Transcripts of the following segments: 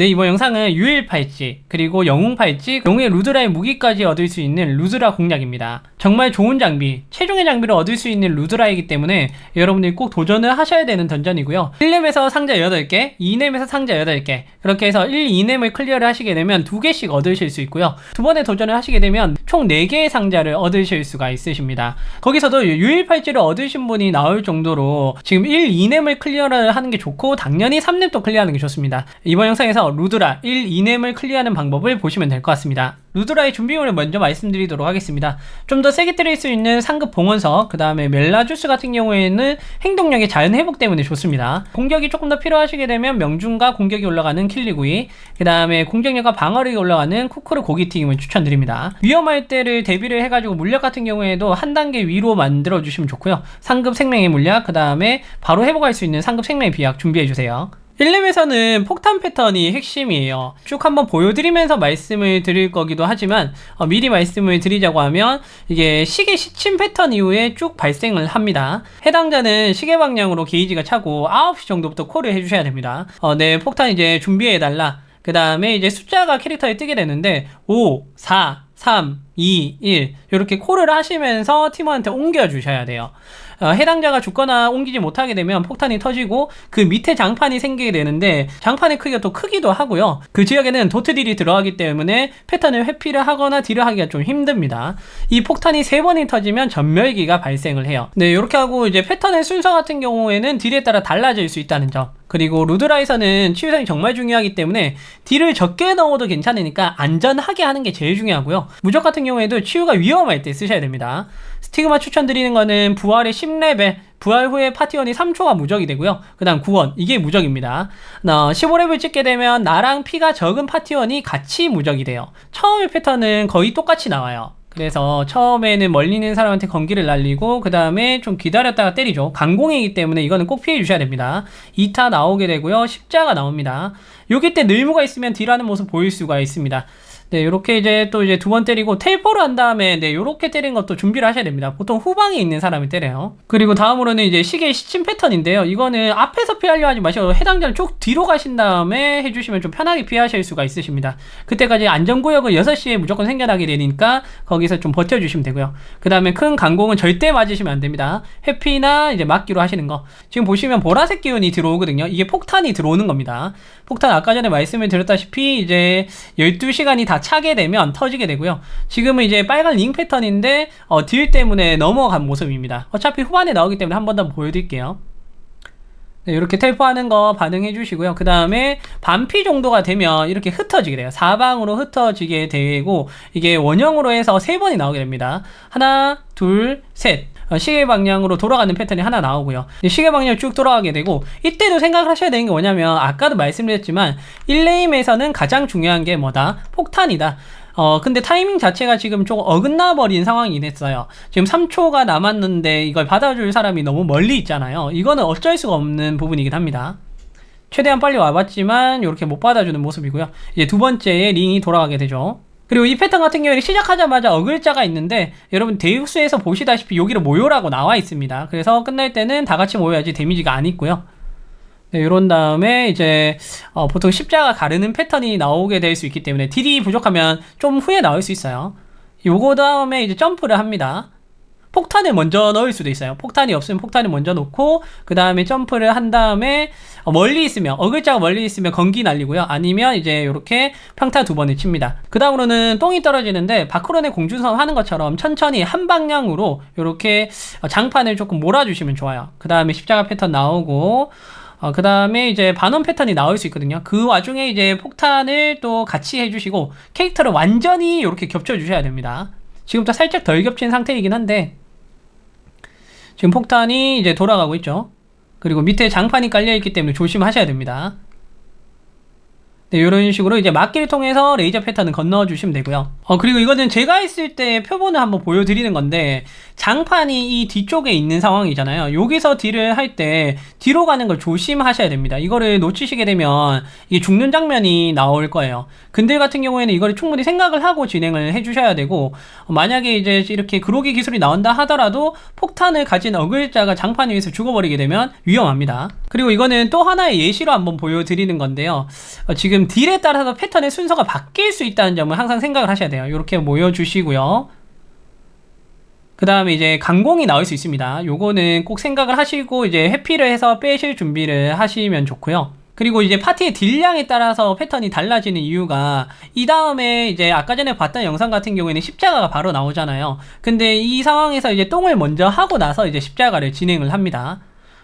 네, 이번 영상은 유일 팔찌, 그리고 영웅 팔찌, 영웅의 루드라의 무기까지 얻을 수 있는 루드라 공략입니다. 정말 좋은 장비, 최종의 장비를 얻을 수 있는 루드라이기 때문에 여러분들이 꼭 도전을 하셔야 되는 던전이고요. 1렘에서 상자 8개, 2렘에서 상자 8개, 그렇게 해서 1, 2렘을 클리어를 하시게 되면 2개씩 얻으실 수 있고요. 두 번의 도전을 하시게 되면 총 4개의 상자를 얻으실 수가 있으십니다. 거기서도 유일 팔찌를 얻으신 분이 나올 정도로 지금 1, 2렘을 클리어를 하는 게 좋고 당연히 3렘도 클리어하는 게 좋습니다. 이번 영상에서 루드라 1, 2렘을 클리어하는 방법을 보시면 될 것 같습니다. 루드라의 준비물을 먼저 말씀드리도록 하겠습니다. 좀 더 세게 때릴 수 있는 상급 봉원석, 그 다음에 멜라주스 같은 경우에는 행동력의 자연 회복 때문에 좋습니다. 공격이 조금 더 필요하시게 되면 명중과 공격이 올라가는 킬리구이, 그 다음에 공격력과 방어력이 올라가는 쿠크르 고기튀김을 추천드립니다. 위험할 때를 대비를 해가지고 물약 같은 경우에도 한 단계 위로 만들어 주시면 좋고요. 상급 생명의 물약, 그 다음에 바로 회복할 수 있는 상급 생명의 비약 준비해 주세요. 1렘에서는 폭탄 패턴이 핵심이에요. 쭉 한번 보여드리면서 말씀을 드릴 거기도 하지만 어, 미리 말씀을 드리자고 하면 이게 시계 시침 패턴 이후에 쭉 발생을 합니다. 해당자는 시계 방향으로 게이지가 차고 9시 정도부터 콜을 해주셔야 됩니다. 어, 네, 폭탄 이제 준비해달라. 그 다음에 이제 숫자가 캐릭터에 뜨게 되는데 5, 4, 3, 2, 1 이렇게 콜을 하시면서 팀원한테 옮겨주셔야 돼요. 어, 해당자가 죽거나 옮기지 못하게 되면 폭탄이 터지고 그 밑에 장판이 생기게 되는데 장판의 크기가 또 크기도 하고요. 그 지역에는 도트 딜이 들어가기 때문에 패턴을 회피를 하거나 딜을 하기가 좀 힘듭니다. 이 폭탄이 세 번이 터지면 전멸기가 발생을 해요. 네, 이렇게 하고 이제 패턴의 순서 같은 경우에는 딜에 따라 달라질 수 있다는 점. 그리고 루드라에서는 치유성이 정말 중요하기 때문에 딜을 적게 넣어도 괜찮으니까 안전하게 하는 게 제일 중요하고요. 무적 같은 경우에도 치유가 위험할 때 쓰셔야 됩니다. 스티그마 추천드리는 거는 부활의 10레벨, 부활 후에 파티원이 3초가 무적이 되고요. 그 다음 구원, 이게 무적입니다. 어, 15레벨 찍게 되면 나랑 피가 적은 파티원이 같이 무적이 돼요. 처음의 패턴은 거의 똑같이 나와요. 그래서 처음에는 멀리 있는 사람한테 검기를 날리고 그 다음에 좀 기다렸다가 때리죠. 강공이기 때문에 이거는 꼭 피해 주셔야 됩니다. 2타 나오게 되고요. 십자가 나옵니다. 여기 때 늘무가 있으면 딜하는 모습 보일 수가 있습니다. 네, 요렇게 이제 또 이제 두 번 때리고 텔포를 한 다음에 네, 요렇게 때린 것도 준비를 하셔야 됩니다. 보통 후방에 있는 사람이 때려요. 그리고 다음으로는 이제 시계 시침 패턴인데요. 이거는 앞에서 피하려 하지 마시고 해당자를 쭉 뒤로 가신 다음에 해주시면 좀 편하게 피하실 수가 있으십니다. 그때까지 안전구역은 6시에 무조건 생겨나게 되니까 거기서 좀 버텨주시면 되고요. 그 다음에 큰 강공은 절대 맞으시면 안 됩니다. 회피나 이제 막기로 하시는 거. 지금 보시면 보라색 기운이 들어오거든요. 이게 폭탄이 들어오는 겁니다. 폭탄 아까 전에 말씀을 드렸다시피 이제 12시간이 다 차게 되면 터지게 되고요. 지금은 이제 빨간 링 패턴인데 어, 딜 때문에 넘어간 모습입니다. 어차피 후반에 나오기 때문에 한 번 더 보여드릴게요. 네, 이렇게 텔포하는 거 반응해 주시고요. 그 다음에 반피 정도가 되면 이렇게 흩어지게 돼요. 사방으로 흩어지게 되고 이게 원형으로 해서 세 번이 나오게 됩니다. 하나, 둘, 셋. 어, 시계 방향으로 돌아가는 패턴이 하나 나오고요. 시계 방향 쭉 돌아가게 되고 이때도 생각을 하셔야 되는 게 뭐냐면 아까도 말씀드렸지만 1레임에서는 가장 중요한 게 뭐다? 폭탄이다. 어, 근데 타이밍 자체가 지금 조금 어긋나 버린 상황이 됐어요. 지금 3초가 남았는데 이걸 받아줄 사람이 너무 멀리 있잖아요. 이거는 어쩔 수가 없는 부분이긴 합니다. 최대한 빨리 와봤지만 이렇게 못 받아주는 모습이고요. 이제 두 번째에 링이 돌아가게 되죠. 그리고 이 패턴 같은 경우에는 시작하자마자 어글자가 있는데 여러분 대육수에서 보시다시피 여기로 모여라고 나와 있습니다. 그래서 끝날 때는 다 같이 모여야지 데미지가 안 있고요. 네, 이런 다음에 이제 어, 보통 십자가 가르는 패턴이 나오게 될 수 있기 때문에 딜이 부족하면 좀 후에 나올 수 있어요. 요거 다음에 이제 점프를 합니다. 폭탄을 먼저 넣을 수도 있어요. 폭탄이 없으면 폭탄을 먼저 놓고 그 다음에 점프를 한 다음에 어, 멀리 있으면 어글자가 멀리 있으면 건기 날리고요. 아니면 이제 이렇게 평타 두 번을 칩니다. 그 다음으로는 똥이 떨어지는데 바크론의 공주섬 하는 것처럼 천천히 한 방향으로 이렇게 장판을 조금 몰아주시면 좋아요. 그 다음에 십자가 패턴 나오고 어, 그 다음에 이제 반원 패턴이 나올 수 있거든요. 그 와중에 이제 폭탄을 또 같이 해주시고 캐릭터를 완전히 이렇게 겹쳐주셔야 됩니다. 지금부터 살짝 덜 겹친 상태이긴 한데 지금 폭탄이 이제 돌아가고 있죠. 그리고 밑에 장판이 깔려있기 때문에 조심하셔야 됩니다. 네, 이런 식으로 이제 막기를 통해서 레이저 패턴을 건너 주시면 되고요. 어, 그리고 이거는 제가 했을 때 표본을 한번 보여드리는 건데, 장판이 이 뒤쪽에 있는 상황이잖아요. 여기서 딜을 할 때 뒤로 가는 걸 조심하셔야 됩니다. 이거를 놓치시게 되면 이게 죽는 장면이 나올 거예요. 근들 같은 경우에는 이거를 충분히 생각을 하고 진행을 해주셔야 되고, 어, 만약에 이제 이렇게 그로기 기술이 나온다 하더라도 폭탄을 가진 어글자가 장판 위에서 죽어버리게 되면 위험합니다. 그리고 이거는 또 하나의 예시로 한번 보여드리는 건데요. 어, 지금 딜에 따라서 패턴의 순서가 바뀔 수 있다는 점을 항상 생각을 하셔야 돼요. 이렇게 모여주시고요. 그 다음에 이제 강공이 나올 수 있습니다. 요거는 꼭 생각을 하시고 이제 회피를 해서 빼실 준비를 하시면 좋고요. 그리고 이제 파티의 딜량에 따라서 패턴이 달라지는 이유가 이 다음에 이제 아까 전에 봤던 영상 같은 경우에는 십자가가 바로 나오잖아요. 근데 이 상황에서 이제 똥을 먼저 하고 나서 이제 십자가를 진행을 합니다.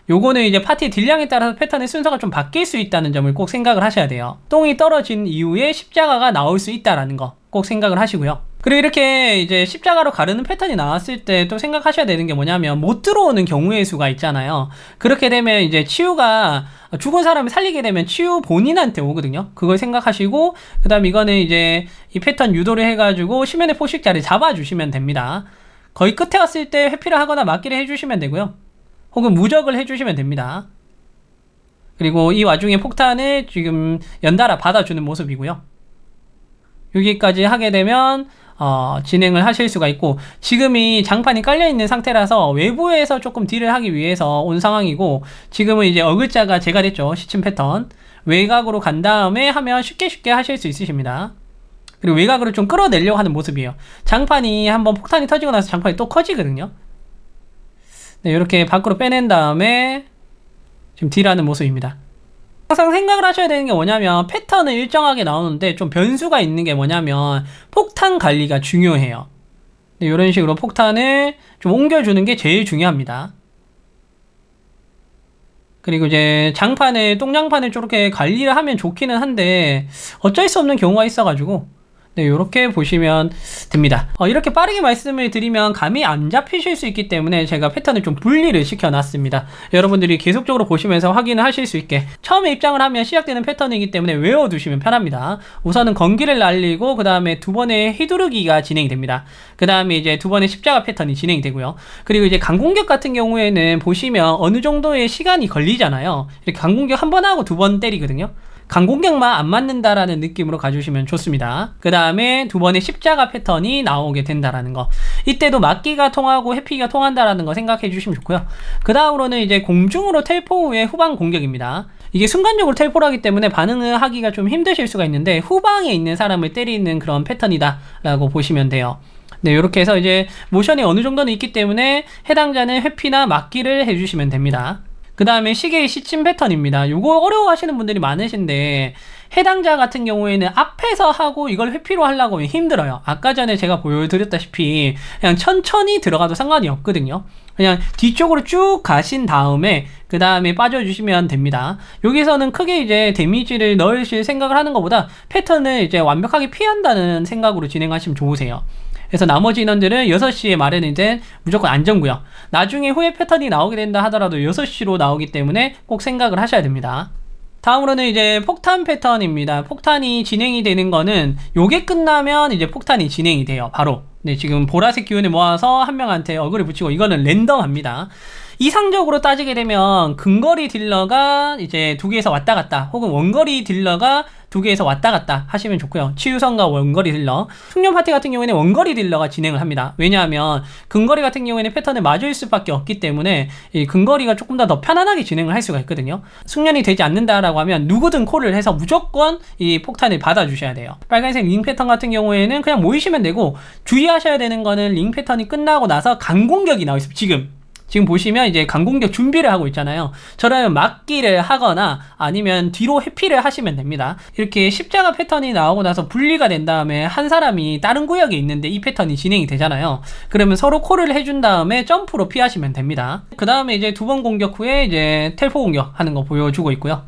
요거는 이제 파티 딜량에 따라서 패턴의 순서가 좀 바뀔 수 있다는 점을 꼭 생각을 하셔야 돼요. 똥이 떨어진 이후에 십자가가 나올 수 있다라는 거 꼭 생각을 하시고요. 그리고 이렇게 이제 십자가로 가르는 패턴이 나왔을 때 또 생각하셔야 되는 게 뭐냐면 못 들어오는 경우의 수가 있잖아요. 그렇게 되면 이제 치유가 죽은 사람을 살리게 되면 치유 본인한테 오거든요. 그걸 생각하시고 그다음 이거는 이제 이 패턴 유도를 해가지고 심연의 포식자를 잡아주시면 됩니다. 거의 끝에 왔을 때 회피를 하거나 막기를 해주시면 되고요. 혹은 무적을 해주시면 됩니다. 그리고 이 와중에 폭탄을 지금 연달아 받아주는 모습이고요. 여기까지 하게 되면 어, 진행을 하실 수가 있고 지금이 장판이 깔려 있는 상태라서 외부에서 조금 딜을 하기 위해서 온 상황이고 지금은 이제 어글자가 제가 됐죠 시침 패턴 외곽으로 간 다음에 하면 쉽게 쉽게 하실 수 있으십니다 그리고 외곽으로 좀 끌어내려고 하는 모습이에요 장판이 한번 폭탄이 터지고 나서 장판이 또 커지거든요 네, 이렇게 밖으로 빼낸 다음에 지금 딜하는 모습입니다 항상 생각을 하셔야 되는 게 뭐냐면 패턴은 일정하게 나오는데 좀 변수가 있는 게 뭐냐면 폭탄 관리가 중요해요. 네, 이런 식으로 폭탄을 좀 옮겨주는 게 제일 중요합니다. 그리고 이제 장판을 똥장판을 저렇게 관리를 하면 좋기는 한데 어쩔 수 없는 경우가 있어가지고 네, 이렇게 보시면 됩니다. 어, 이렇게 빠르게 말씀을 드리면 감이 안 잡히실 수 있기 때문에 제가 패턴을 좀 분리를 시켜놨습니다. 여러분들이 계속적으로 보시면서 확인을 하실 수 있게 처음에 입장을 하면 시작되는 패턴이기 때문에 외워두시면 편합니다. 우선은 건기를 날리고 그 다음에 두 번의 휘두르기가 진행이 됩니다. 그 다음에 이제 두 번의 십자가 패턴이 진행이 되고요. 그리고 이제 강공격 같은 경우에는 보시면 어느 정도의 시간이 걸리잖아요. 이렇게 강공격 한 번 하고 두 번 때리거든요. 강공격만 안 맞는다라는 느낌으로 가주시면 좋습니다. 그 다음에 두 번의 십자가 패턴이 나오게 된다라는 거. 이때도 막기가 통하고 해피가 통한다라는 거 생각해 주시면 좋고요. 그 다음으로는 이제 공중으로 텔포 후에 후방 공격입니다. 이게 순간적으로 텔포를 하기 때문에 반응을 하기가 좀 힘드실 수가 있는데 후방에 있는 사람을 때리는 그런 패턴이다라고 보시면 돼요. 네, 이렇게 해서 이제 모션이 어느 정도는 있기 때문에 해당자는 회피나 막기를 해주시면 됩니다. 그 다음에 시계의 시침 패턴입니다. 요거 어려워하시는 분들이 많으신데 해당자 같은 경우에는 앞에서 하고 이걸 회피로 하려고 하면 힘들어요. 아까 전에 제가 보여드렸다시피 그냥 천천히 들어가도 상관이 없거든요. 그냥 뒤쪽으로 쭉 가신 다음에 그 다음에 빠져주시면 됩니다. 여기서는 크게 이제 데미지를 넣으실 생각을 하는 것보다 패턴을 이제 완벽하게 피한다는 생각으로 진행하시면 좋으세요. 그래서 나머지 인원들은 6시에 말에는 이제 무조건 안전구역. 나중에 후에 패턴이 나오게 된다 하더라도 6시로 나오기 때문에 꼭 생각을 하셔야 됩니다. 다음으로는 이제 폭탄 패턴입니다. 폭탄이 진행이 되는 거는 요게 끝나면 이제 폭탄이 진행이 돼요. 바로. 네, 지금 보라색 기운을 모아서 한 명한테 어그를 붙이고 이거는 랜덤합니다. 이상적으로 따지게 되면 근거리 딜러가 이제 두 개에서 왔다 갔다 혹은 원거리 딜러가 두 개에서 왔다 갔다 하시면 좋고요. 치유성과 원거리 딜러. 숙련 파티 같은 경우에는 원거리 딜러가 진행을 합니다. 왜냐하면 근거리 같은 경우에는 패턴에 맞을 수밖에 없기 때문에 이 근거리가 조금 더 더 편안하게 진행을 할 수가 있거든요. 숙련이 되지 않는다라고 하면 누구든 콜을 해서 무조건 이 폭탄을 받아주셔야 돼요. 빨간색 링 패턴 같은 경우에는 그냥 모이시면 되고 주의하셔야 되는 거는 링 패턴이 끝나고 나서 강공격이 나와 있습니다. 지금 지금 보시면 이제 강공격 준비를 하고 있잖아요. 저라면 막기를 하거나 아니면 뒤로 회피를 하시면 됩니다. 이렇게 십자가 패턴이 나오고 나서 분리가 된 다음에 한 사람이 다른 구역에 있는데 이 패턴이 진행이 되잖아요. 그러면 서로 콜을 해준 다음에 점프로 피하시면 됩니다. 그 다음에 이제 두 번 공격 후에 이제 텔포 공격 하는 거 보여주고 있고요.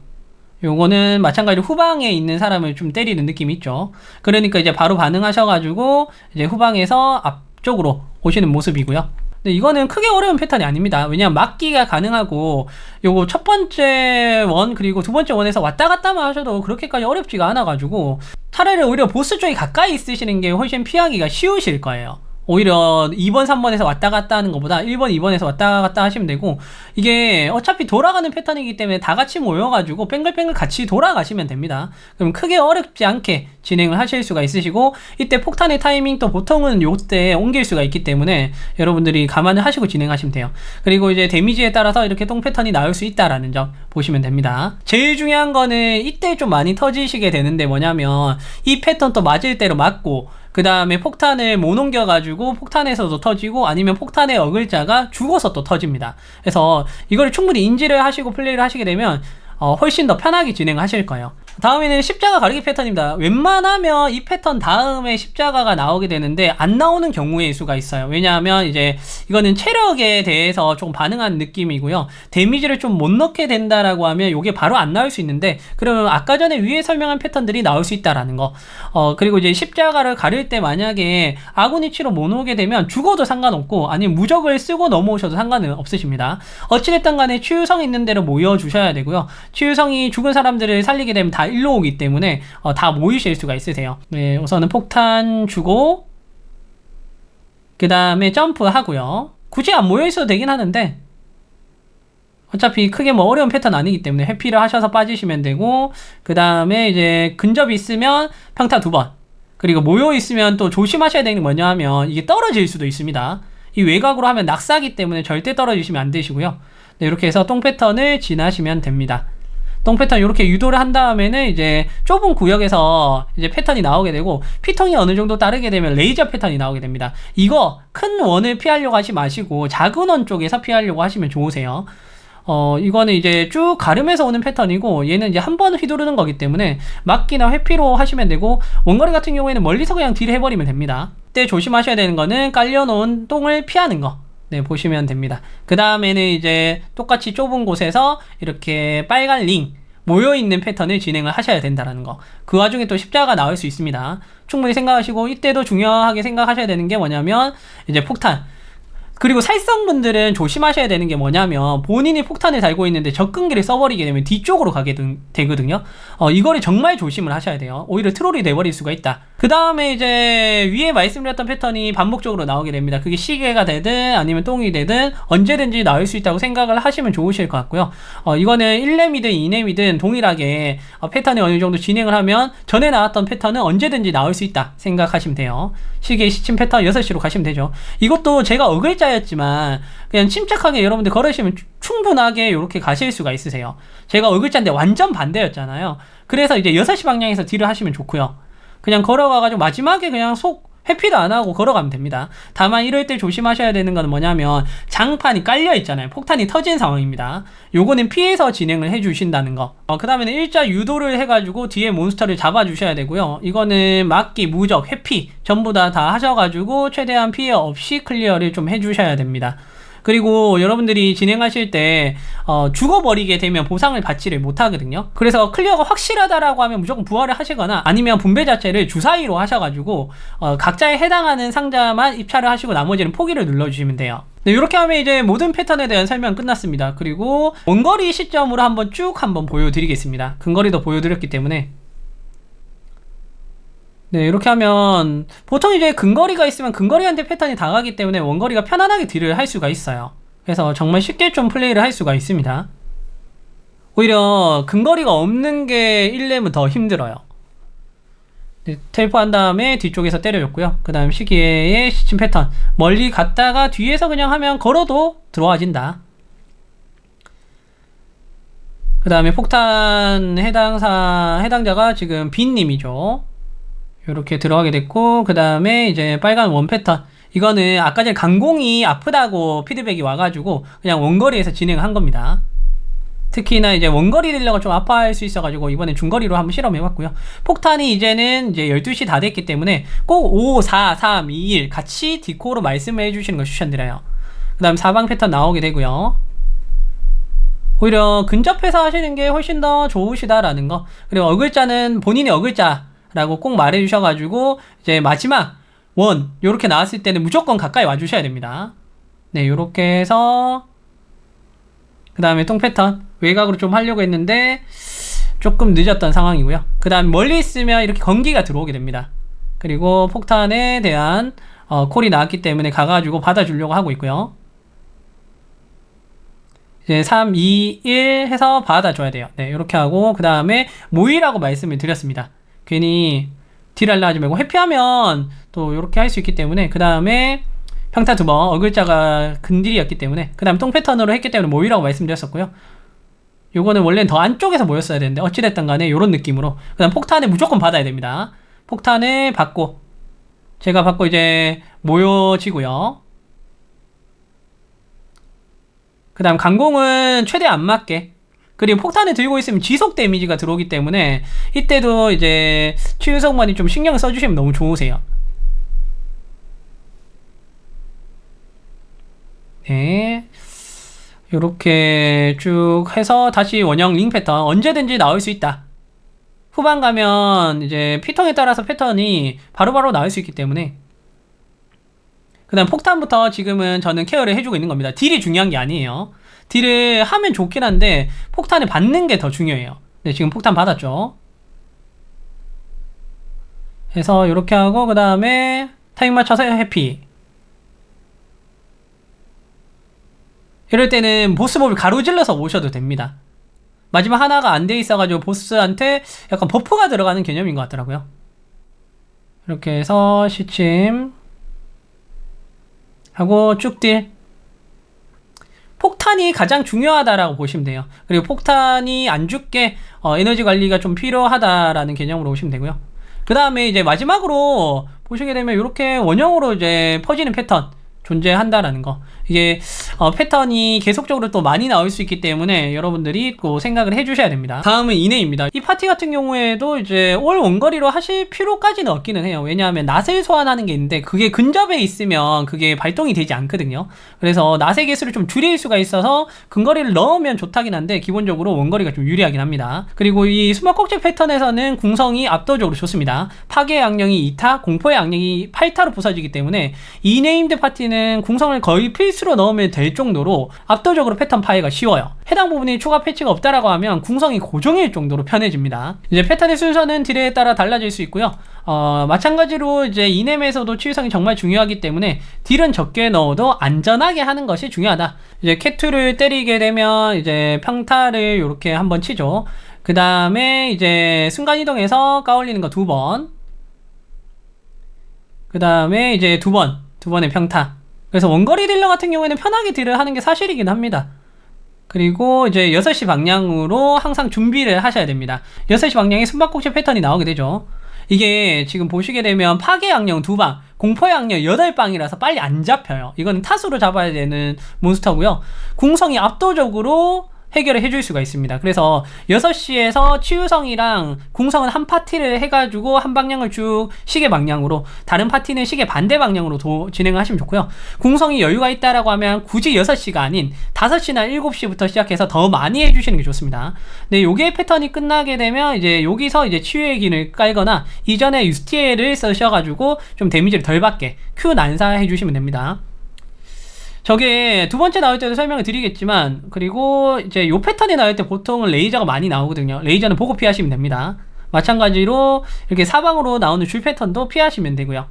요거는 마찬가지로 후방에 있는 사람을 좀 때리는 느낌이 있죠. 그러니까 이제 바로 반응하셔가지고 이제 후방에서 앞쪽으로 오시는 모습이고요. 근데 이거는 크게 어려운 패턴이 아닙니다. 왜냐면 막기가 가능하고 요거 첫 번째 원 그리고 두 번째 원에서 왔다 갔다 만 하셔도 그렇게까지 어렵지가 않아가지고 차라리 오히려 보스 쪽이 가까이 있으시는 게 훨씬 피하기가 쉬우실 거예요. 오히려 2번, 3번에서 왔다 갔다 하는 것보다 1번, 2번에서 왔다 갔다 하시면 되고 이게 어차피 돌아가는 패턴이기 때문에 다 같이 모여가지고 뱅글뱅글 같이 돌아가시면 됩니다. 그럼 크게 어렵지 않게 진행을 하실 수가 있으시고 이때 폭탄의 타이밍도 보통은 요때 옮길 수가 있기 때문에 여러분들이 감안을 하시고 진행하시면 돼요. 그리고 이제 데미지에 따라서 이렇게 똥 패턴이 나올 수 있다라는 점 보시면 됩니다. 제일 중요한 거는 이때 좀 많이 터지시게 되는데 뭐냐면 이 패턴 또 맞을 대로 맞고 그 다음에 폭탄을 못 옮겨가지고 폭탄에서도 터지고 아니면 폭탄의 어글자가 죽어서 또 터집니다. 그래서 이걸 충분히 인지를 하시고 플레이를 하시게 되면 어, 훨씬 더 편하게 진행하실 거예요. 다음에는 십자가 가리기 패턴입니다. 웬만하면 이 패턴 다음에 십자가가 나오게 되는데 안 나오는 경우의 수가 있어요. 왜냐하면 이제 이거는 체력에 대해서 조금 반응한 느낌이고요. 데미지를 좀 못 넣게 된다라고 하면 이게 바로 안 나올 수 있는데 그러면 아까 전에 위에 설명한 패턴들이 나올 수 있다라는 거. 어 그리고 이제 십자가를 가릴 때 만약에 아군이치로 못 오게 되면 죽어도 상관없고 아니면 무적을 쓰고 넘어오셔도 상관은 없으십니다. 어찌됐든 간에 치유성 있는 대로 모여 주셔야 되고요. 치유성이 죽은 사람들을 살리게 되면 다 일로 오기 때문에 어, 다 모이실 수가 있으세요. 네, 우선은 폭탄 주고 그 다음에 점프 하고요. 굳이 안 모여 있어도 되긴 하는데 어차피 크게 뭐 어려운 패턴 아니기 때문에 회피를 하셔서 빠지시면 되고 그 다음에 이제 근접이 있으면 평타 두 번 그리고 모여 있으면 또 조심하셔야 되는 게 뭐냐 하면 이게 떨어질 수도 있습니다. 이 외곽으로 하면 낙사기 때문에 절대 떨어지시면 안 되시고요. 네, 이렇게 해서 똥 패턴을 지나시면 됩니다. 똥 패턴 이렇게 유도를 한 다음에는 이제 좁은 구역에서 이제 패턴이 나오게 되고 피통이 어느 정도 따르게 되면 레이저 패턴이 나오게 됩니다. 이거 큰 원을 피하려고 하지 마시고 작은 원 쪽에서 피하려고 하시면 좋으세요. 어, 이거는 이제 쭉 가름에서 오는 패턴이고, 얘는 이제 한 번 휘두르는 거기 때문에, 막기나 회피로 하시면 되고, 원거리 같은 경우에는 멀리서 그냥 딜 해버리면 됩니다. 그때 조심하셔야 되는 거는 깔려놓은 똥을 피하는 거. 네, 보시면 됩니다. 그 다음에는 이제 똑같이 좁은 곳에서 이렇게 빨간 링, 모여있는 패턴을 진행을 하셔야 된다는 거. 그 와중에 또 십자가 나올 수 있습니다. 충분히 생각하시고, 이때도 중요하게 생각하셔야 되는 게 뭐냐면, 이제 폭탄. 그리고 살성분들은 조심하셔야 되는 게 뭐냐면 본인이 폭탄을 달고 있는데 접근기를 써버리게 되면 뒤쪽으로 가게 되거든요. 어, 이거를 정말 조심을 하셔야 돼요. 오히려 트롤이 돼버릴 수가 있다. 그 다음에 이제 위에 말씀드렸던 패턴이 반복적으로 나오게 됩니다. 그게 시계가 되든 아니면 똥이 되든 언제든지 나올 수 있다고 생각을 하시면 좋으실 것 같고요. 어, 이거는 1렘이든 2렘이든 동일하게 어, 패턴이 어느 정도 진행을 하면 전에 나왔던 패턴은 언제든지 나올 수 있다 생각하시면 돼요. 시계 시침 패턴 6시로 가시면 되죠. 이것도 제가 어글자 였지만 그냥 침착하게 여러분들 걸으시면 충분하게 이렇게 가실 수가 있으세요. 제가 어글자인데 완전 반대였잖아요. 그래서 이제 6시 방향에서 딜을 하시면 좋고요. 그냥 걸어가가지고 마지막에 그냥 속 회피도 안 하고 걸어가면 됩니다. 다만 이럴 때 조심하셔야 되는 건 뭐냐면 장판이 깔려 있잖아요. 폭탄이 터진 상황입니다. 요거는 피해서 진행을 해주신다는 거. 어, 그 다음에는 일자 유도를 해가지고 뒤에 몬스터를 잡아주셔야 되고요. 이거는 막기, 무적, 회피 전부 다 다 하셔가지고 최대한 피해 없이 클리어를 좀 해주셔야 됩니다. 그리고 여러분들이 진행하실 때 어, 죽어버리게 되면 보상을 받지를 못하거든요. 그래서 클리어가 확실하다라고 하면 무조건 부활을 하시거나 아니면 분배 자체를 주사위로 하셔가지고 어, 각자에 해당하는 상자만 입찰을 하시고 나머지는 포기를 눌러주시면 돼요. 네, 이렇게 하면 이제 모든 패턴에 대한 설명 끝났습니다. 그리고 원거리 시점으로 한번 쭉 한번 보여드리겠습니다. 근거리도 보여드렸기 때문에 네, 이렇게 하면 보통 이제 근거리가 있으면 근거리한테 패턴이 당하기 때문에 원거리가 편안하게 딜을 할 수가 있어요. 그래서 정말 쉽게 좀 플레이를 할 수가 있습니다. 오히려 근거리가 없는 게 1렘은 더 힘들어요. 네, 텔포 한 다음에 뒤쪽에서 때려줬고요. 그 다음 시기의 시침 패턴. 멀리 갔다가 뒤에서 그냥 하면 걸어도 들어와진다. 그 다음에 폭탄 해당사, 해당자가 지금 빈님이죠. 이렇게 들어가게 됐고 그 다음에 이제 빨간 원 패턴 이거는 아까 전에 강공이 아프다고 피드백이 와가지고 그냥 원거리에서 진행한 겁니다. 특히나 이제 원거리 딜러가 좀 아파할 수 있어가지고 이번에 중거리로 한번 실험해봤고요. 폭탄이 이제는 이제 12시 다 됐기 때문에 꼭 5, 4, 3, 2, 1 같이 디코로 말씀해 주시는 걸 추천드려요. 그 다음 사방 패턴 나오게 되고요. 오히려 근접해서 하시는 게 훨씬 더 좋으시다라는 거. 그리고 어글자는 본인의 어글자 라고 꼭 말해 주셔가지고 이제 마지막 원 요렇게 나왔을 때는 무조건 가까이 와 주셔야 됩니다 네 요렇게 해서 그 다음에 똥 패턴 외곽으로 좀 하려고 했는데 조금 늦었던 상황이고요. 그 다음 멀리 있으면 이렇게 건기가 들어오게 됩니다. 그리고 폭탄에 대한 어, 콜이 나왔기 때문에 가가지고 받아주려고 하고 있고요. 이제 3, 2, 1 해서 받아줘야 돼요. 네, 이렇게 하고 그 다음에 모이라고 말씀을 드렸습니다. 괜히 딜할라 하지 말고 회피하면 또 이렇게 할 수 있기 때문에 그 다음에 평타 두 번 어글자가 근딜이었기 때문에 그 다음 똥 패턴으로 했기 때문에 모이라고 말씀드렸었고요. 요거는 원래는 더 안쪽에서 모였어야 되는데 어찌됐든 간에 요런 느낌으로 그 다음 폭탄에 무조건 받아야 됩니다. 폭탄을 받고 제가 받고 이제 모여지고요. 그 다음 강공은 최대 안 맞게 그리고 폭탄을 들고 있으면 지속 데미지가 들어오기 때문에 이때도 이제 치유성만이 좀 신경을 써주시면 너무 좋으세요. 네. 이렇게 쭉 해서 다시 원형 링 패턴 언제든지 나올 수 있다. 후반 가면 이제 피통에 따라서 패턴이 바로바로 나올 수 있기 때문에 그 다음 폭탄부터 지금은 저는 케어를 해주고 있는 겁니다. 딜이 중요한 게 아니에요. 딜을 하면 좋긴 한데 폭탄을 받는 게 더 중요해요. 네, 지금 폭탄 받았죠. 해서 이렇게 하고 그 다음에 타임 맞춰서 해피. 이럴 때는 보스몹을 가로질러서 오셔도 됩니다. 마지막 하나가 안 돼 있어가지고 보스한테 약간 버프가 들어가는 개념인 것 같더라고요. 이렇게 해서 시침 하고 쭉딜 폭탄이 가장 중요하다라고 보시면 돼요. 그리고 폭탄이 안 죽게 어, 에너지 관리가 좀 필요하다라는 개념으로 보시면 되고요. 그 다음에 이제 마지막으로 보시게 되면 이렇게 원형으로 이제 퍼지는 패턴 존재한다라는 거. 이게 어, 패턴이 계속적으로 또 많이 나올 수 있기 때문에 여러분들이 또 생각을 해주셔야 됩니다. 다음은 이내입니다. 이 파티 같은 경우에도 이제 올 원거리로 하실 필요까지는 없기는 해요. 왜냐하면 낫을 소환하는 게 있는데 그게 근접에 있으면 그게 발동이 되지 않거든요. 그래서 낫의 개수를 좀 줄일 수가 있어서 근거리를 넣으면 좋다긴 한데 기본적으로 원거리가 좀 유리하긴 합니다. 그리고 이 수막꼭지 패턴에서는 궁성이 압도적으로 좋습니다. 파괴의 악령이 2타, 공포의 악령이 8타로 부서지기 때문에 이네임드 파티는 궁성을 거의 필수 필수로 넣으면 될 정도로 압도적으로 패턴 파괴가 쉬워요. 해당 부분이 추가 패치가 없다라고 하면 궁성이 고정일 정도로 편해집니다. 이제 패턴의 순서는 딜에 따라 달라질 수 있고요. 어, 마찬가지로 이제 이넴에서도 치유성이 정말 중요하기 때문에 딜은 적게 넣어도 안전하게 하는 것이 중요하다. 이제 캐투를 때리게 되면 이제 평타를 이렇게 한번 치죠. 그 다음에 이제 순간이동해서 까올리는 거 두 번. 그 다음에 이제 두 번, 두 번의 평타. 그래서 원거리 딜러 같은 경우에는 편하게 딜을 하는 게 사실이긴 합니다. 그리고 이제 6시 방향으로 항상 준비를 하셔야 됩니다. 6시 방향에 숨바꼭질 패턴이 나오게 되죠. 이게 지금 보시게 되면 파괴 악령 2방, 공포의 악령 8방이라서 빨리 안 잡혀요. 이건 타수로 잡아야 되는 몬스터고요. 궁성이 압도적으로 해결을 해줄 수가 있습니다. 그래서 6시에서 치유성이랑 궁성은 한 파티를 해가지고 한 방향을 쭉 시계 방향으로 다른 파티는 시계 반대 방향으로 도, 진행을 하시면 좋고요. 궁성이 여유가 있다라고 하면 굳이 6시가 아닌 5시나 7시부터 시작해서 더 많이 해주시는 게 좋습니다. 네, 요게 패턴이 끝나게 되면 이제 여기서 이제 치유의 긴을 깔거나 이전에 유스티에를 쓰셔가지고 좀 데미지를 덜 받게 Q 난사 해 주시면 됩니다. 저게 두 번째 나올 때도 설명을 드리겠지만 그리고 이제 요 패턴이 나올 때 보통은 레이저가 많이 나오거든요. 레이저는 보고 피하시면 됩니다. 마찬가지로 이렇게 사방으로 나오는 줄 패턴도 피하시면 되고요.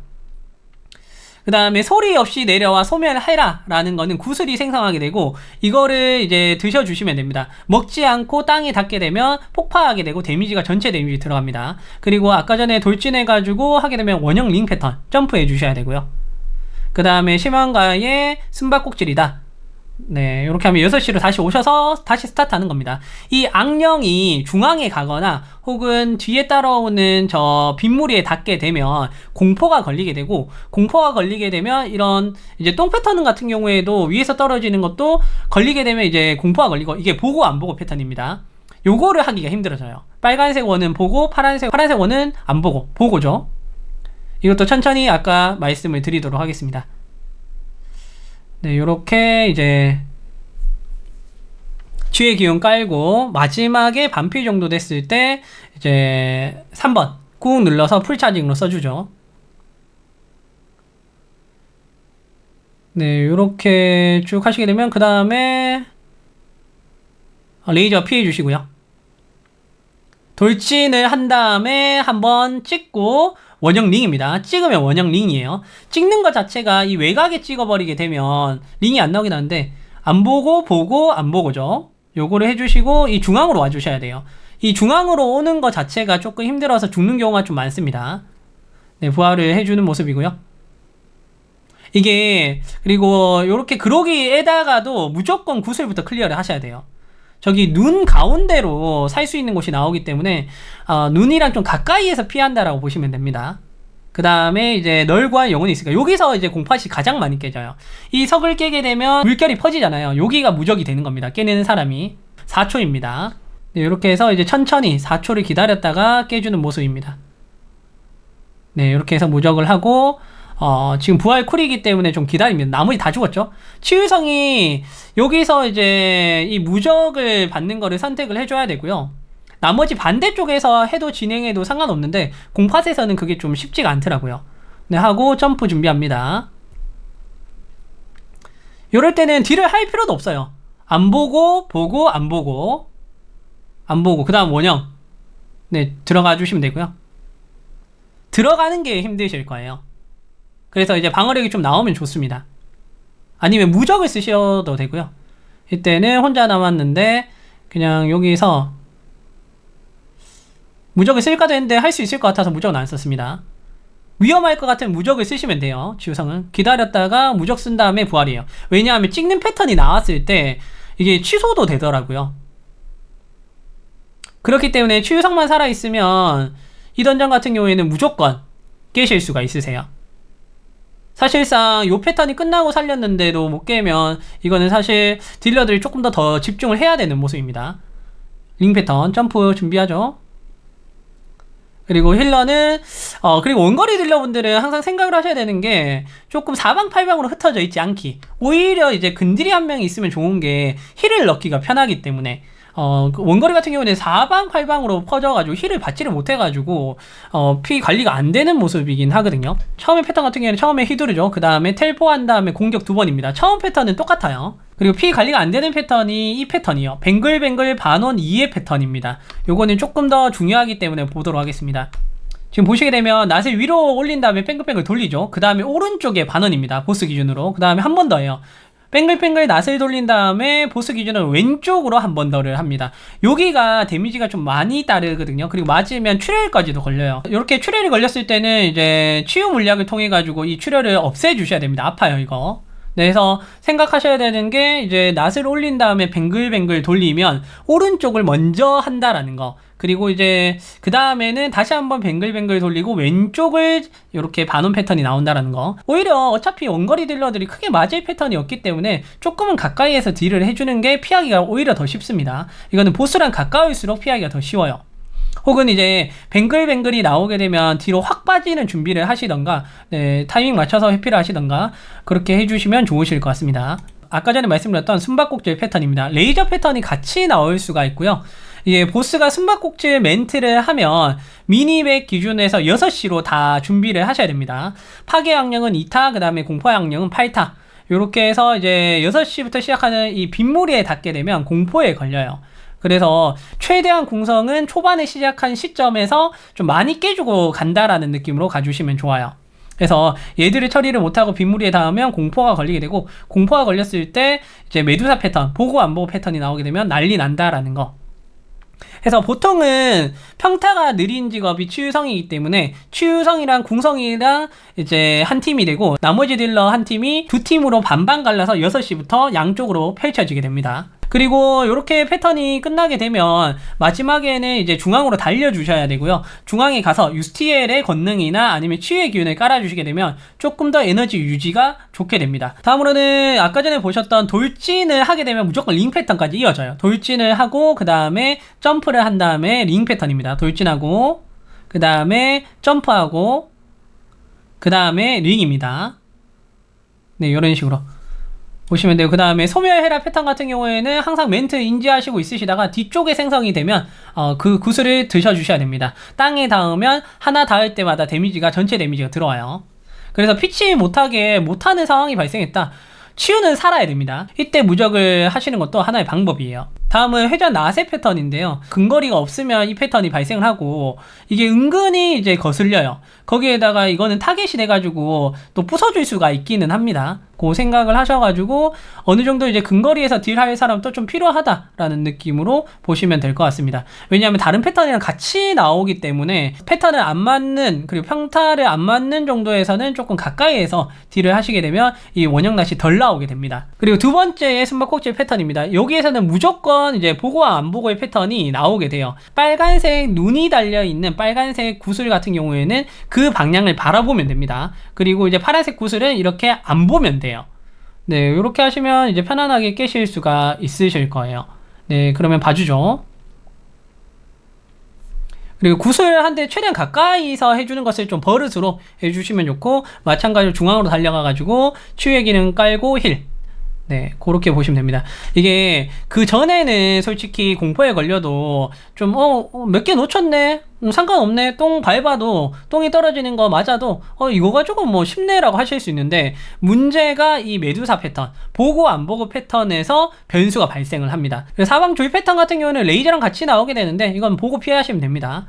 그 다음에 소리 없이 내려와 소멸해라 라는 거는 구슬이 생성하게 되고 이거를 이제 드셔주시면 됩니다. 먹지 않고 땅에 닿게 되면 폭파하게 되고 데미지가 전체 데미지 들어갑니다. 그리고 아까 전에 돌진해 가지고 하게 되면 원형 링 패턴 점프해 주셔야 되고요. 그 다음에 심한가의 숨바꼭질이다. 네, 이렇게 하면 6시로 다시 오셔서 다시 스타트 하는 겁니다. 이 악령이 중앙에 가거나 혹은 뒤에 따라오는 저 빗무리에 닿게 되면 공포가 걸리게 되고 공포가 걸리게 되면 이런 이제 똥 패턴 같은 경우에도 위에서 떨어지는 것도 걸리게 되면 이제 공포가 걸리고 이게 보고 안 보고 패턴입니다. 요거를 하기가 힘들어져요. 빨간색 원은 보고 파란색 파란색 원은 안 보고 보고죠. 이것도 천천히 아까 말씀을 드리도록 하겠습니다. 네, 요렇게 이제 뒤에 기운 깔고 마지막에 반피 정도 됐을 때 이제 3번 꾹 눌러서 풀차징으로 써주죠. 네, 요렇게 쭉 하시게 되면 그 다음에 레이저 피해 주시고요. 돌진을 한 다음에 한번 찍고 원형 링입니다. 찍으면 원형 링이에요. 찍는 것 자체가 이 외곽에 찍어버리게 되면 링이 안 나오긴 하는데 안 보고 보고 안 보고죠. 요거를 해주시고 이 중앙으로 와주셔야 돼요. 이 중앙으로 오는 것 자체가 조금 힘들어서 죽는 경우가 좀 많습니다. 네, 부활을 해주는 모습이고요. 이게 그리고 이렇게 그러기에다가도 무조건 구슬부터 클리어를 하셔야 돼요. 저기 눈 가운데로 살 수 있는 곳이 나오기 때문에 어, 눈이랑 좀 가까이에서 피한다라고 보시면 됩니다. 그 다음에 이제 널과 영혼이 있으니까 여기서 이제 공팟이 가장 많이 깨져요. 이 석을 깨게 되면 물결이 퍼지잖아요. 여기가 무적이 되는 겁니다. 깨내는 사람이 4초입니다. 네, 이렇게 해서 이제 천천히 4초를 기다렸다가 깨주는 모습입니다. 네, 이렇게 해서 무적을 하고 어, 지금 부활 쿨이기 때문에 좀 기다립니다. 나머지 다 죽었죠? 치유성이 여기서 이제 이 무적을 받는 거를 선택을 해줘야 되고요. 나머지 반대쪽에서 해도 진행해도 상관없는데 공팟에서는 그게 좀 쉽지가 않더라고요. 네, 하고 점프 준비합니다. 이럴 때는 딜을 할 필요도 없어요. 안 보고, 보고, 안 보고, 안 보고, 그 다음 원형. 네, 들어가 주시면 되고요. 들어가는 게 힘드실 거예요. 그래서 이제 방어력이 좀 나오면 좋습니다. 아니면 무적을 쓰셔도 되고요. 이때는 혼자 남았는데 그냥 여기서 무적을 쓸까도 했는데 할 수 있을 것 같아서 무적은 안 썼습니다. 위험할 것 같으면 무적을 쓰시면 돼요. 지우성은 기다렸다가 무적 쓴 다음에 부활이에요. 왜냐하면 찍는 패턴이 나왔을 때 이게 취소도 되더라고요. 그렇기 때문에 치유성만 살아있으면 이 던전 같은 경우에는 무조건 깨실 수가 있으세요. 사실상 요 패턴이 끝나고 살렸는데도 못 깨면 이거는 사실 딜러들이 조금 더 더 집중을 해야 되는 모습입니다. 링 패턴 점프 준비하죠. 그리고 힐러는 어 그리고 원거리 딜러분들은 항상 생각을 하셔야 되는 게 조금 사방팔방으로 흩어져 있지 않기 오히려 이제 근딜이 한 명 있으면 좋은 게 힐을 넣기가 편하기 때문에 어, 그 원거리 같은 경우는 사방팔방으로 퍼져가지고 힐을 받지를 못해가지고, 어, 피 관리가 안 되는 모습이긴 하거든요. 처음에 패턴 같은 경우에는 처음에 휘두르죠. 그 다음에 텔포 한 다음에 공격 두 번입니다. 처음 패턴은 똑같아요. 그리고 피 관리가 안 되는 패턴이 이 패턴이요. 뱅글뱅글 반원 2의 패턴입니다. 요거는 조금 더 중요하기 때문에 보도록 하겠습니다. 지금 보시게 되면 낫을 위로 올린 다음에 뱅글뱅글 돌리죠. 그 다음에 오른쪽에 반원입니다. 보스 기준으로. 그 다음에 한 번 더해요. 뱅글뱅글 낫을 돌린 다음에 보스 기준은 왼쪽으로 한 번 더를 합니다. 여기가 데미지가 좀 많이 따르거든요. 그리고 맞으면 출혈까지도 걸려요. 이렇게 출혈이 걸렸을 때는 이제 치유 물약을 통해 가지고 이 출혈을 없애 주셔야 됩니다. 아파요, 이거. 네, 그래서 생각하셔야 되는 게 이제 낫을 올린 다음에 뱅글뱅글 돌리면 오른쪽을 먼저 한다라는 거. 그리고 이제 그 다음에는 다시 한번 뱅글뱅글 돌리고 왼쪽을 이렇게 반원 패턴이 나온다라는 거. 오히려 어차피 원거리 딜러들이 크게 맞을 패턴이 없기 때문에 조금은 가까이에서 딜을 해주는 게 피하기가 오히려 더 쉽습니다. 이거는 보스랑 가까울수록 피하기가 더 쉬워요. 혹은 이제 뱅글뱅글이 나오게 되면 뒤로 확 빠지는 준비를 하시던가 네, 타이밍 맞춰서 회피를 하시던가 그렇게 해주시면 좋으실 것 같습니다. 아까 전에 말씀드렸던 숨바꼭질 패턴입니다. 레이저 패턴이 같이 나올 수가 있고요. 이게 보스가 숨바꼭질 멘트를 하면 미니백 기준에서 6시로 다 준비를 하셔야 됩니다. 파괴 악령은 2타, 그 다음에 공포 악령은 8타. 이렇게 해서 이제 6시부터 시작하는 이 빗무리에 닿게 되면 공포에 걸려요. 그래서 최대한 궁성은 초반에 시작한 시점에서 좀 많이 깨주고 간다라는 느낌으로 가주시면 좋아요. 그래서 얘들을 처리를 못하고 빗무리에 닿으면 공포가 걸리게 되고 공포가 걸렸을 때 이제 메두사 패턴 보고 안 보고 패턴이 나오게 되면 난리 난다라는 거. 그래서 보통은 평타가 느린 직업이 치유성이기 때문에 치유성이랑 궁성이랑 이제 한 팀이 되고 나머지 딜러 한 팀이 두 팀으로 반반 갈라서 6시부터 양쪽으로 펼쳐지게 됩니다. 그리고 이렇게 패턴이 끝나게 되면 마지막에는 이제 중앙으로 달려주셔야 되고요. 중앙에 가서 USTL의 권능이나 아니면 치유의 기운을 깔아주시게 되면 조금 더 에너지 유지가 좋게 됩니다. 다음으로는 아까 전에 보셨던 돌진을 하게 되면 무조건 링 패턴까지 이어져요. 돌진을 하고 그 다음에 점프를 한 다음에 링 패턴입니다. 돌진하고 그 다음에 점프하고 그 다음에 링입니다. 네, 이런 식으로. 보시면 돼요. 그 다음에 소멸해라 패턴 같은 경우에는 항상 멘트 인지하시고 있으시다가 뒤쪽에 생성이 되면 어, 그 구슬을 드셔주셔야 됩니다. 땅에 닿으면 하나 닿을 때마다 데미지가 전체 데미지가 들어와요. 그래서 피치 못하게 못하는 상황이 발생했다. 치유는 살아야 됩니다. 이때 무적을 하시는 것도 하나의 방법이에요. 다음은 회전 나세 패턴인데요. 근거리가 없으면 이 패턴이 발생을 하고 이게 은근히 이제 거슬려요. 거기에다가 이거는 타겟이 돼가지고 또 부서질 수가 있기는 합니다. 그 생각을 하셔가지고 어느 정도 이제 근거리에서 딜할 사람도 좀 필요하다라는 느낌으로 보시면 될 것 같습니다. 왜냐하면 다른 패턴이랑 같이 나오기 때문에 패턴을 안 맞는 그리고 평타를 안 맞는 정도에서는 조금 가까이에서 딜을 하시게 되면 이 원형 낫이 덜 나오게 됩니다. 그리고 두 번째 숨바꼭질 패턴입니다. 여기에서는 무조건 이제 보고와 안 보고의 패턴이 나오게 돼요. 빨간색 눈이 달려 있는 빨간색 구슬 같은 경우에는 그 방향을 바라보면 됩니다. 그리고 이제 파란색 구슬은 이렇게 안 보면 돼요. 네, 이렇게 하시면 이제 편안하게 깨실 수가 있으실 거예요. 네, 그러면 봐주죠. 그리고 구슬 한 대 최대한 가까이서 해주는 것을 좀 버릇으로 해주시면 좋고, 마찬가지로 중앙으로 달려가가지고, 치유의 기능 깔고 힐. 네, 그렇게 보시면 됩니다. 이게 그 전에는 솔직히 공포에 걸려도 좀, 어, 몇 개 놓쳤네? 음, 상관없네. 똥 밟아도 똥이 떨어지는 거 맞아도, 어, 이거 가지고 뭐 쉽네라고 하실 수 있는데, 문제가 이 메두사 패턴, 보고 안 보고 패턴에서 변수가 발생을 합니다. 그래서 사방 조이 패턴 같은 경우는 레이저랑 같이 나오게 되는데, 이건 보고 피하시면 됩니다.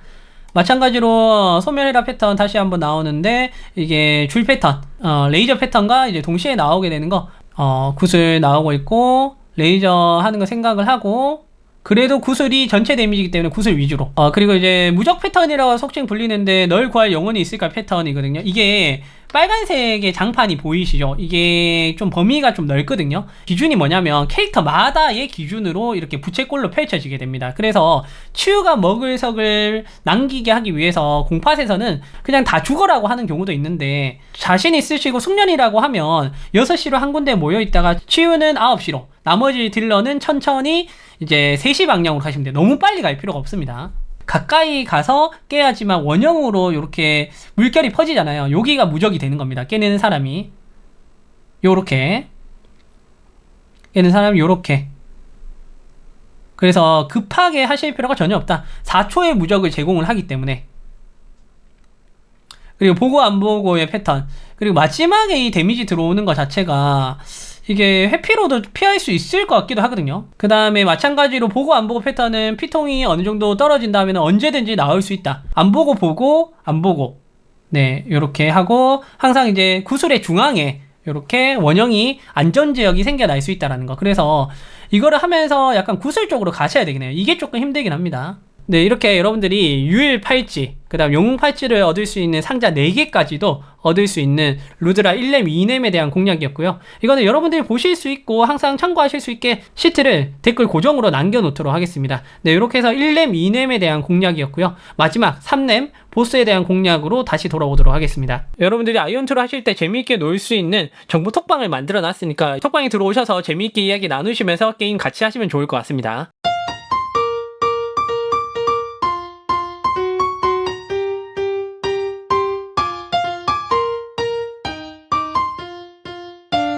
마찬가지로 소멸해라 패턴 다시 한번 나오는데 이게 줄 패턴, 어, 레이저 패턴과 이제 동시에 나오게 되는 거, 어, 구슬 나오고 있고 레이저 하는 거 생각을 하고 그래도 구슬이 전체 데미지이기 때문에 구슬 위주로. 어, 그리고 이제 무적 패턴이라고 속칭 불리는데 널 구할 영혼이 있을까 패턴이거든요. 이게 빨간색의 장판이 보이시죠? 이게 좀 범위가 좀 넓거든요. 기준이 뭐냐면 캐릭터마다의 기준으로 이렇게 부채꼴로 펼쳐지게 됩니다. 그래서 치유가 먹을 석을 남기게 하기 위해서 공팟에서는 그냥 다 죽어라고 하는 경우도 있는데 자신 있으시고 숙련이라고 하면 6시로 한 군데 모여 있다가 치유는 9시로 나머지 딜러는 천천히 이제 3시 방향으로 가시면 돼요. 너무 빨리 갈 필요가 없습니다. 가까이 가서 깨야지만 원형으로 이렇게 물결이 퍼지잖아요. 여기가 무적이 되는 겁니다. 깨는 사람이 요렇게 깨는 사람이 요렇게 그래서 급하게 하실 필요가 전혀 없다. 4초의 무적을 제공을 하기 때문에 그리고 보고 안 보고의 패턴 그리고 마지막에 이 데미지 들어오는 것 자체가 이게 회피로도 피할 수 있을 것 같기도 하거든요. 그 다음에 마찬가지로 보고 안 보고 패턴은 피통이 어느 정도 떨어진 다음에 언제든지 나올 수 있다. 안 보고 보고 안 보고 네 이렇게 하고 항상 이제 구슬의 중앙에 이렇게 원형이 안전지역이 생겨날 수 있다라는 거. 그래서 이거를 하면서 약간 구슬 쪽으로 가셔야 되겠네요. 이게 조금 힘들긴 합니다. 네, 이렇게 여러분들이 유일 팔찌, 그 다음 영웅 팔찌를 얻을 수 있는 상자 4개까지도 얻을 수 있는 루드라 1렘, 2렘에 대한 공략이었고요. 이거는 여러분들이 보실 수 있고 항상 참고하실 수 있게 시트를 댓글 고정으로 남겨놓도록 하겠습니다. 네, 이렇게 해서 1렘, 2렘에 대한 공략이었고요. 마지막 3렘, 보스에 대한 공략으로 다시 돌아오도록 하겠습니다. 여러분들이 아이언트로 하실 때 재미있게 놀 수 있는 정보 톡방을 만들어 놨으니까 톡방에 들어오셔서 재미있게 이야기 나누시면서 게임 같이 하시면 좋을 것 같습니다.